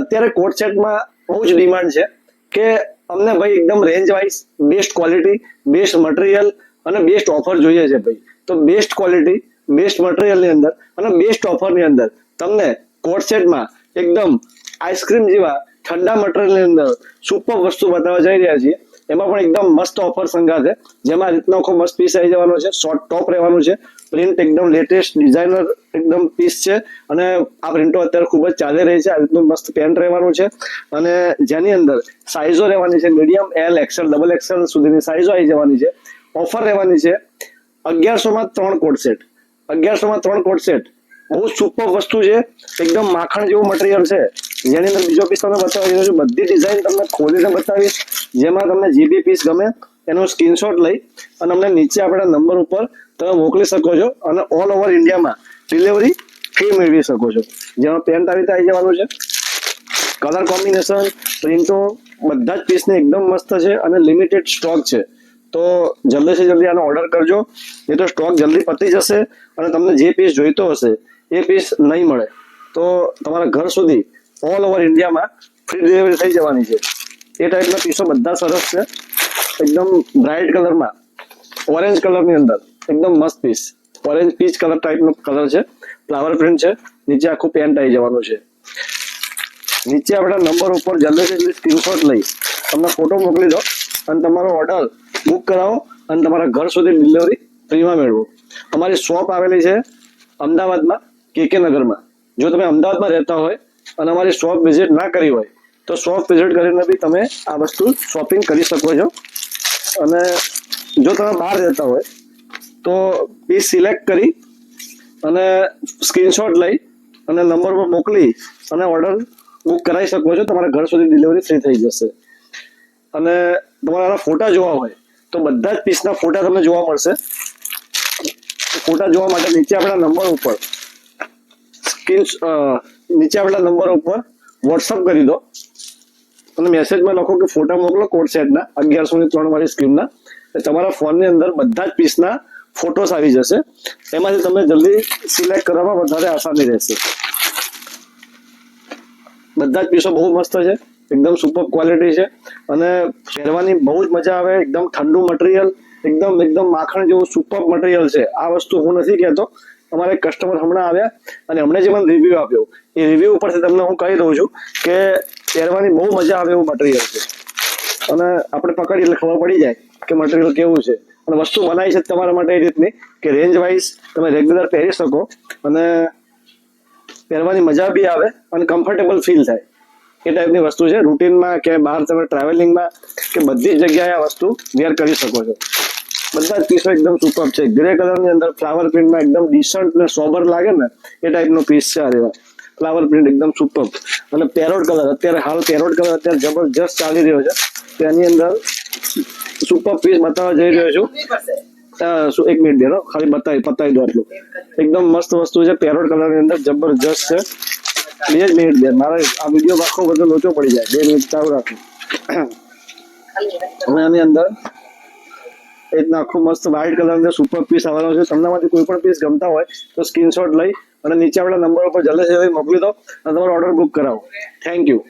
અત્યારે કોટ સેટમાં બહુ જ ડિમાન્ડ છે કે અમને ભાઈ એકદમ range wise best quality best material અને બેસ્ટ ઓફર જોઈએ છે ભાઈ. તો બેસ્ટ ક્વોલિટી બેસ્ટ મટીરિયલની અંદર અને બેસ્ટ ઓફરની અંદર તમને કોટ સેટમાં એકદમ આઈસ્ક્રીમ જેવા ઠંડા મટીરિયલની અંદર સુપર વસ્તુ બતાવવા જઈ રહ્યા છીએ. એમાં પણ એકદમ મસ્ત ઓફર સંગાથે જેમાં રીતનો આખો મસ્ત પીસ આવી જવાનો છે. શોર્ટ ટોપ રહેવાનું છે. પ્રિન્ટ એકદમ લેટેસ્ટ ડિઝાઇનર એકદમ પીસ છે. અને આ પ્રિન્ટો અત્યારે ખૂબ જ ચાલી રહી છે. આ રીતનું મસ્ત પેન્ટ રહેવાનું છે. અને જેની અંદર સાઇઝો રહેવાની છે. Medium L XL double XL સુધીની સાઇઝો આવી જવાની છે. ઓફર રહેવાની છે. અગિયારસોમાં ત્રણ કોટ સેટ અગિયારસોમાં ત્રણ કોટ સેટ બહુ સુપર વસ્તુ છે. એકદમ માખણ જેવું મટીરિયલ છે. જેની અંદર બીજો પીસ તમને બતાવી રહ્યો છું. બધી ડિઝાઇન તમને ખોલીને બતાવીશ. જેમાં તમને જે બી પીસ ગમે, એનો સ્ક્રીનશોટ લઈ અને અમને નીચે આપણા નંબર ઉપર તમે મોકલી શકો છો અને ઓલ ઓવર ઇન્ડિયામાં ડિલિવરી ફી મેળવી શકો છો. જેમાં પેન્ટ આવી રીતે આવી જવાનું છે. કલર કોમ્બિનેશન પ્રિન્ટો બધા જ પીસને એકદમ મસ્ત છે અને લિમિટેડ સ્ટોક છે. તો જલ્દીથી જલ્દી આનો ઓર્ડર કરજો. એ તો સ્ટોક જલ્દી પતી જશે અને તમને જે પીસ જોઈતો હશે, એ પીસ નહીં મળે. તો તમારા ઘર સુધી ઓલ ઓવર ઇન્ડિયામાં ફ્રી ડિલિવરી થઈ જવાની છે. એ ટાઈપના પીસો બધા સરસ છે. એકદમ બ્રાઇટ કલરમાં ઓરેન્જ કલરની અંદર, એકદમ મસ્ત પીસ ઓરેન્જ પીચ કલર ટાઈપનો કલર છે. ફ્લાવર પ્રિન્ટ છે. નીચે આખું પેન્ટ આવી જવાનું છે. નીચે આપણા નંબર ઉપર જલ્દીથી જલ્દી સ્ક્રીનશોટ લઈ. તમને ફોટો મોકલી દો અને તમારો ઓર્ડર બુક કરાવો અને તમારા ઘર સુધી ડિલિવરી ફ્રીમાં મેળવો. અમારી શોપ આવેલી છે અમદાવાદમાં, કે કે નગરમાં. જો તમે અમદાવાદમાં રહેતા હોય અને અમારી શોપ વિઝિટ ના કરી હોય, તો શોપ વિઝિટ કરીને બી તમે આ વસ્તુ શોપિંગ કરી શકો છો. અને જો તમે બહાર જતા હોય, તો પીસ સિલેક્ટ કરી અને સ્ક્રીનશોટ લઈ અને નંબર પર મોકલી અને ઓર્ડર બુક કરાવી શકો છો. તમારા ઘર સુધી ડિલિવરી ફ્રી થઈ જશે. અને તમારા ફોટા જોવા હોય, તો બધા જ પીસના ફોટા તમને જોવા મળશે. ફોટા જોવા માટે નીચે આપણા નંબર ઉપર સ્ક્રીન નીચે આપેલા નંબર ઉપર વોટ્સઅપ કરી દો. અને મેસેજમાં લખો કે ફોટા મોકલો કોડ સેટના અગિયારસો ની ત્રણ વાળી સ્ક્રીનના તમારા ફોનની અંદર બધા જ પીસના ફોટોસ આવી જશે. એમાંથી તમે જલ્દી સિલેક્ટ કરવામાં વધારે આસાની રહેશે. બધા જ પીસો બહુ મસ્ત છે. એકદમ સુપર ક્વોલિટી છે. અને પહેરવાની બહુ જ મજા આવે. એકદમ ઠંડુ મટીરિયલ એકદમ એકદમ માખણ જેવું સુપર મટીરિયલ છે. આ વસ્તુ હું નથી કહેતો. અમારે કસ્ટમર હમણાં આવ્યા અને હમણાં જે મને રિવ્યુ આપ્યો. એ રિવ્યુ ઉપરથી તમને હું કહી દઉં છું કે પહેરવાની બહુ મજા આવે એવું મટીરિયલ છે. અને આપણે પકડી એટલે ખબર પડી જાય કે મટીરિયલ કેવું છે. અને વસ્તુ બનાવી છે તમારા માટે એ રીતની કે રેન્જ વાઇઝ તમે રેગ્યુલર પહેરી શકો અને પહેરવાની મજા બી આવે અને કમ્ફર્ટેબલ ફીલ થાય. એ ટાઈપની વસ્તુ છે. રૂટીનમાં કે બહાર તમે ટ્રાવેલિંગમાં કે બધી જગ્યાએ આ વસ્તુ વેર કરી શકો છો. બધા જ પીસો એકદમ સુપર છે. ગ્રે કલરની અંદર ફ્લાવર પ્રિન્ટમાં એકદમ ડિસન્ટ ને સોબર લાગે ને, એ ટાઈપનો પીસ છે આ રેવા ફ્લાવર પ્રિન્ટ એકદમ સુપર અને પેરોટ કલર અત્યારે હાલ પેરોટ કલર અત્યારે જબરજસ્ત ચાલી રહ્યો છે. તેની અંદર સુપર પીસ બતાવવા જઈ રહ્યો છું. એક મિનિટ દેનો ખાલી બતાવી પતાવી દો આટલું. એકદમ મસ્ત વસ્તુ છે પેરોટ કલરની અંદર જબરજસ્ત છે. બે જ મિનિટ દે મારે આ વીડિયો આખો બધો લોચો પડી જાય. બે મિનિટ ચાલુ રાખો. અને આની અંદર એ રીતના આખું મસ્ત વ્હાઇટ કલર અંદર સુપર પીસ આવવાનો છે. તમને કોઈ પણ પીસ ગમતા હોય તો સ્ક્રીનશોટ લઈ અને નીચે આપણા નંબર ઉપર જલ્દી જલ્દી મોકલી દો અને તમારો ઓર્ડર બુક કરાવો. Thank you